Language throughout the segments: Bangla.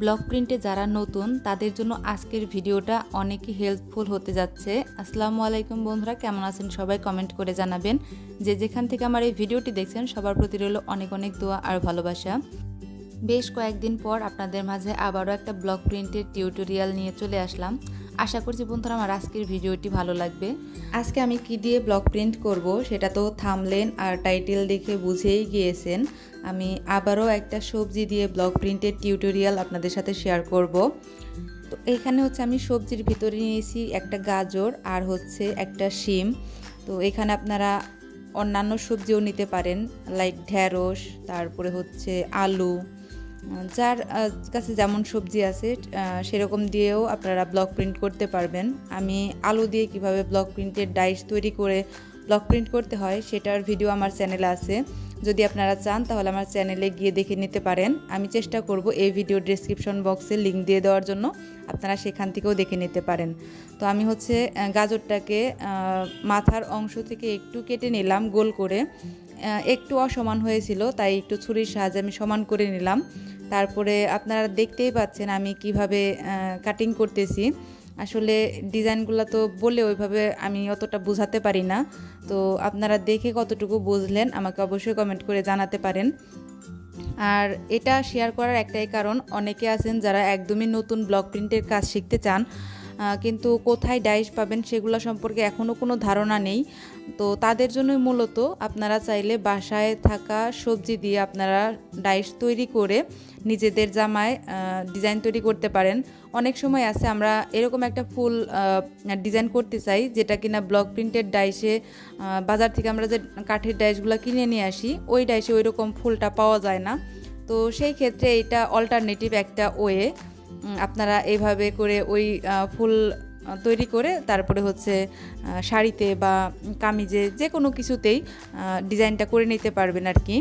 ব্লক প্রিন্টে যারা নতুন, তাদের জন্য আজকের ভিডিওটা অনেকই হেল্পফুল হতে যাচ্ছে। আসসালামু আলাইকুম বন্ধুরা, কেমন আছেন সবাই কমেন্ট করে জানাবেন। যে যেখান থেকে আমার এই ভিডিওটি দেখছেন, সবার প্রতি রইল অনেক অনেক দোয়া আর ভালোবাসা। বেশ কয়েকদিন পর আপনাদের মাঝে আবারও একটা ব্লক প্রিন্টের টিউটোরিয়াল নিয়ে চলে আসলাম। আশা করছি বন্ধুরা আমার আজকের ভিডিওটি ভালো লাগবে। আজকে আমি কি দিয়ে ব্লক প্রিন্ট করব সেটা তো থামলেন আর টাইটেল দেখে বুঝেই গিয়েছেন। আমি আবারও একটা সবজি দিয়ে ব্লক প্রিন্টের টিউটোরিয়াল আপনাদের সাথে শেয়ার করব। তো এখানে হচ্ছে আমি সবজির ভিতরে নিয়েছি একটা গাজর আর হচ্ছে একটা শিম। তো এখানে আপনারা অন্যান্য সবজিও নিতে পারেন লাইক ঢ্যাঁড়স তারপরে হচ্ছে আলু যার কাছে যেমন সবজি আছে সেরকম দিয়েও আপনারা ব্লক প্রিন্ট করতে পারবেন। আমি আলু দিয়ে কীভাবে ব্লক প্রিন্টের ডাইস তৈরি করে ব্লক প্রিন্ট করতে হয়, সেটার ভিডিও আমার চ্যানেলে আছে। যদি আপনারা চান, তাহলে আমার চ্যানেলে গিয়ে দেখে নিতে পারেন। আমি চেষ্টা করব এই ভিডিও ডিসক্রিপশন বক্সে লিংক দিয়ে দেওয়ার জন্য, আপনারা সেখান থেকেও দেখে নিতে পারেন। তো আমি হচ্ছে গাজরটাকে মাথার অংশ থেকে একটু কেটে নিলাম গোল করে। একটু অসমান হয়েছিল, তাই একটু ছুরির সাহায্যে আমি সমান করে নিলাম। তারপরে আপনারা দেখতেই পাচ্ছেন আমি কীভাবে কাটিং করতেছি। আসলে ডিজাইনগুলো তো বলে ওইভাবে আমি অতটা বোঝাতে পারি না। তো আপনারা দেখে কতটুকু বুঝলেন, আমাকে অবশ্যই কমেন্ট করে জানাতে পারেন। আর এটা শেয়ার করার একটাই কারণ, অনেকে আছেন যারা একদমই নতুন ব্লক প্রিন্টের কাজ শিখতে চান। কিন্তু কোথায় ডাইস পাবেন সেগুলো সম্পর্কে এখনও কোনো ধারণা নেই। তো তাদের জন্যই মূলত আপনারা চাইলে বাসায় থাকা সবজি দিয়ে আপনারা ডাইস তৈরি করে নিজেদের জামায় ডিজাইন তৈরি করতে পারেন। অনেক সময় আছে আমরা এরকম একটা ফুল ডিজাইন করতে চাই যেটা কিনা ব্লক প্রিন্টেড ডাইসে বাজার থেকে আমরা যে কাঠের ডাইসগুলো কিনে নিয়ে আসি, ওই ডাইসে ওই রকম ফুলটা পাওয়া যায় না। তো সেই ক্ষেত্রে এটা অল্টারনেটিভ একটা ওয়ে আপনারা এইভাবে করে ওই ফুল তৈরি করে তারপরে হচ্ছে শাড়িতে বা কামিজে যে কোনো কিছুতেই ডিজাইনটা করে নিতে পারবেন আর কি।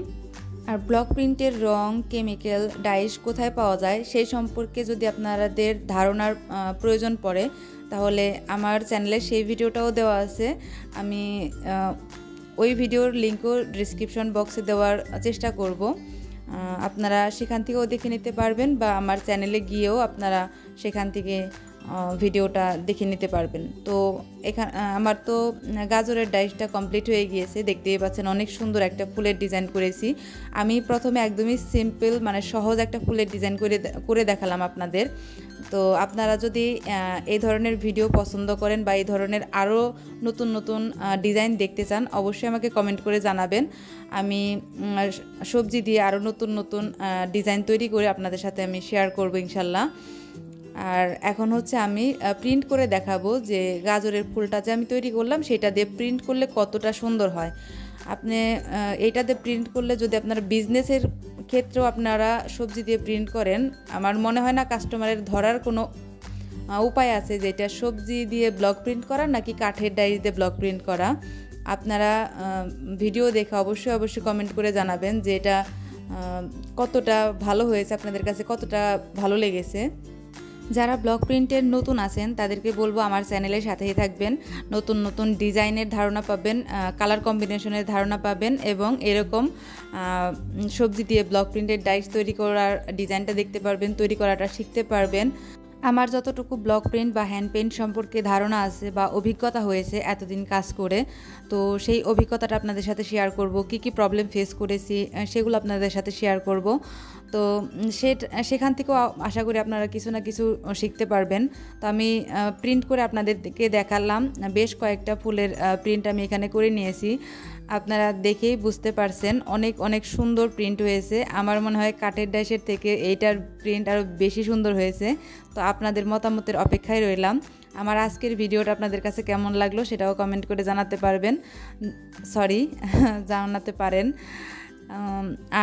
আর ব্লক প্রিন্টের রং, কেমিক্যাল, ডাইস কোথায় পাওয়া যায় সেই সম্পর্কে যদি আপনাদের ধারণার প্রয়োজন পড়ে, তাহলে আমার চ্যানেলে সেই ভিডিওটাও দেওয়া আছে। আমি ওই ভিডিওর লিঙ্কও ডিসক্রিপশন বক্সে দেওয়ার চেষ্টা করব। আপনারা সেখান থেকেও দেখে নিতে পারবেন বা আমার চ্যানেলে গিয়েও আপনারা সেখান থেকে ভিডিওটা দেখে নিতে পারবেন। তো এখান আমার তো গাজরের ডাইসটা কমপ্লিট হয়ে গিয়েছে। দেখতেই পাচ্ছেন অনেক সুন্দর একটা ফুলের ডিজাইন করেছি। আমি প্রথমে একদমই সিম্পল মানে সহজ একটা ফুলের ডিজাইন করে করে দেখালাম আপনাদের। তো আপনারা যদি এই ধরনের ভিডিও পছন্দ করেন বা এই ধরনের আরও নতুন নতুন ডিজাইন দেখতে চান, অবশ্যই আমাকে কমেন্ট করে জানাবেন। আমি সবজি দিয়ে আরও নতুন নতুন ডিজাইন তৈরি করে আপনাদের সাথে আমি শেয়ার করব ইনশাল্লাহ। আর এখন হচ্ছে আমি প্রিন্ট করে দেখাবো যে গাজরের ফুলটা যে আমি তৈরি করলাম সেটা দিয়ে প্রিন্ট করলে কতটা সুন্দর হয়। আপনি আহ, এইটা দিয়ে প্রিন্ট করলে যদি আপনার বিজনেসের ক্ষেত্রেও আপনারা সবজি দিয়ে প্রিন্ট করেন আমার মনে হয় না কাস্টমারের ধরার কোনো উপায় আছে যে এটা সবজি দিয়ে ব্লক প্রিন্ট করা নাকি কাঠের ডায়েরি দিয়ে ব্লক প্রিন্ট করা। আপনারা ভিডিও দেখে অবশ্যই অবশ্যই কমেন্ট করে জানাবেন যে এটা কতটা ভালো হয়েছে আপনাদের কাছে কতটা ভালো লেগেছে। যারা ব্লক প্রিন্টের নতুন আছেন, তাদেরকে বলব আমার চ্যানেলের সাথেই থাকবেন। নতুন নতুন ডিজাইনের ধারণা পাবেন কালার কম্বিনেশনের ধারণা পাবেন এবং এরকম সবজি দিয়ে ব্লক প্রিন্টের ডাইস তৈরি করার, ডিজাইনটা দেখতে পারবেন, তৈরি করাটা শিখতে পারবেন। আমার যতটুকু ব্লক প্রিন্ট বা হ্যান্ড পেন্ট সম্পর্কে ধারণা আছে বা অভিজ্ঞতা হয়েছে এতদিন কাজ করে, তো সেই অভিজ্ঞতাটা আপনাদের সাথে শেয়ার করব, কি কি প্রবলেম ফেস করেছি সেগুলো আপনাদের সাথে শেয়ার করব। তো সে সেখান থেকেও আশা করি আপনারা কিছু না কিছু শিখতে পারবেন। তো আমি প্রিন্ট করে আপনাদেরকে দেখালাম, বেশ কয়েকটা ফুলের প্রিন্ট আমি এখানে করে নিয়েছি। আপনারা দেখেই বুঝতে পারছেন, অনেক অনেক সুন্দর প্রিন্ট হয়েছে। আমার মনে হয় কাঠের ডাইসের থেকে এইটার প্রিন্ট আরও বেশি সুন্দর হয়েছে। তো আপনাদের মতামতের অপেক্ষায় রইলাম। আমার আজকের ভিডিওটা আপনাদের কাছে কেমন লাগল সেটাও কমেন্ট করে জানাতে পারবেন। সরি জানাতে পারেন।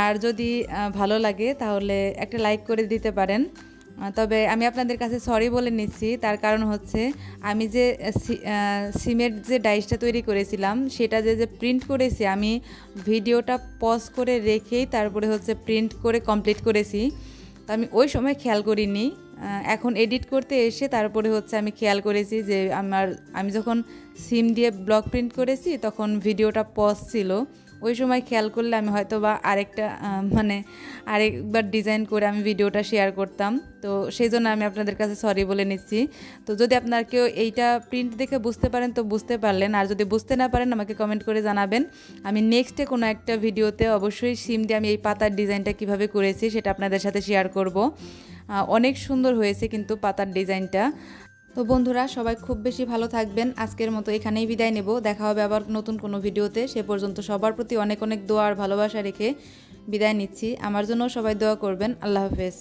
আর যদি ভালো লাগে তাহলে একটা লাইক করে দিতে পারেন। তবে আমি আপনাদের কাছে সরি বলে নিচ্ছি। তার কারণ হচ্ছে, আমি যে সিমের যে ডাইসটা তৈরি করেছিলাম, সেটা যে যে প্রিন্ট করেছি, আমি ভিডিওটা পজ করে রেখেই তারপরে হচ্ছে প্রিন্ট করে কমপ্লিট করেছি। তো আমি ওই সময় খেয়াল করিনি। এখন এডিট করতে এসে তারপরে হচ্ছে আমি খেয়াল করেছি যে আমার, আমি যখন সিম দিয়ে ব্লক প্রিন্ট করেছি তখন ভিডিওটা পজ ছিল। ওই সময় খেয়াল করলে আমি হয়তো বা আরেকটা মানে আরেকবার ডিজাইন করে আমি ভিডিওটা শেয়ার করতাম। তো সেই জন্য আমি আপনাদের কাছে সরি বলে নিচ্ছি। তো যদি আপনার কেউ এইটা প্রিন্ট দেখে বুঝতে পারেন, তো বুঝতে পারলেন। আর যদি বুঝতে না পারেন, আমাকে কমেন্ট করে জানাবেন। আমি নেক্সটে কোনো একটা ভিডিওতে অবশ্যই সিম দিয়ে আমি এই পাতার ডিজাইনটা কীভাবে করেছি, সেটা আপনাদের সাথে শেয়ার করব। অনেক সুন্দর হয়েছে কিন্তু পাতার ডিজাইনটা তো বন্ধুরা, সবাই খুব বেশি ভালো থাকবেন। আজকের মতো এখানেই বিদায় নেব। দেখা হবে আবার নতুন কোনো ভিডিওতে। সে পর্যন্ত সবার প্রতি অনেক অনেক দোয়া আর ভালোবাসা রেখে বিদায় নিচ্ছি। আমার জন্য সবাই দোয়া করবেন। আল্লাহ হাফেজ।